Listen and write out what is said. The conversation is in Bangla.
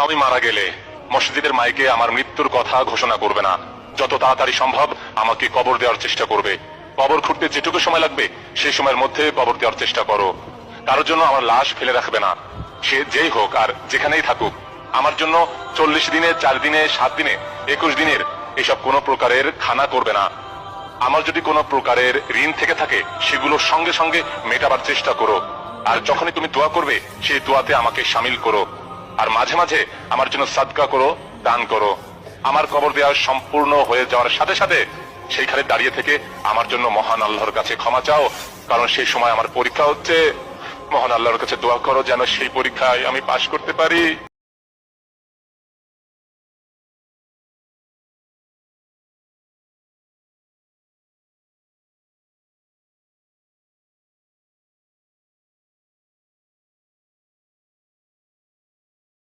আমি মারা গেলে মসজিদের মাইকে আমার মৃত্যুর কথা ঘোষণা করবে না। যত তাড়াতাড়ি সম্ভব আমাকে কবর দেওয়ার চেষ্টা করবে। কবর খুঁড়তে যেটুকু সময় লাগবে, সেই সময়ের মধ্যে কবর দেওয়ার চেষ্টা করো। কারোর জন্য আমার লাশ ফেলে রাখবে না। সে যেই হোক আর যেখানেই থাকুক, আমার জন্য চল্লিশ দিনে, চার দিনে, সাত দিনে, একুশ দিনের এসব কোনো প্রকারের খানা করবে না। আমার যদি কোনো প্রকারের ঋণ থেকে থাকে, সেগুলো সঙ্গে সঙ্গে মেটাবার চেষ্টা করো। আর যখনই তুমি দোয়া করবে, সেই দোয়াতে আমাকে সামিল করো। আর মাঝে মাঝে আমার জন্য সাদকা করো, দান করো। আমার কবর দেওয়া সম্পূর্ণ হয়ে যাওয়ার সাথে সাথে সেইখানে দাঁড়িয়ে থেকে আমার জন্য মহান আল্লাহর কাছে ক্ষমা চাও, কারণ সেই সময় আমার পরীক্ষা হচ্ছে। মহান আল্লাহর কাছে দোয়া করো যেন সেই পরীক্ষায় আমি পাশ করতে পারি।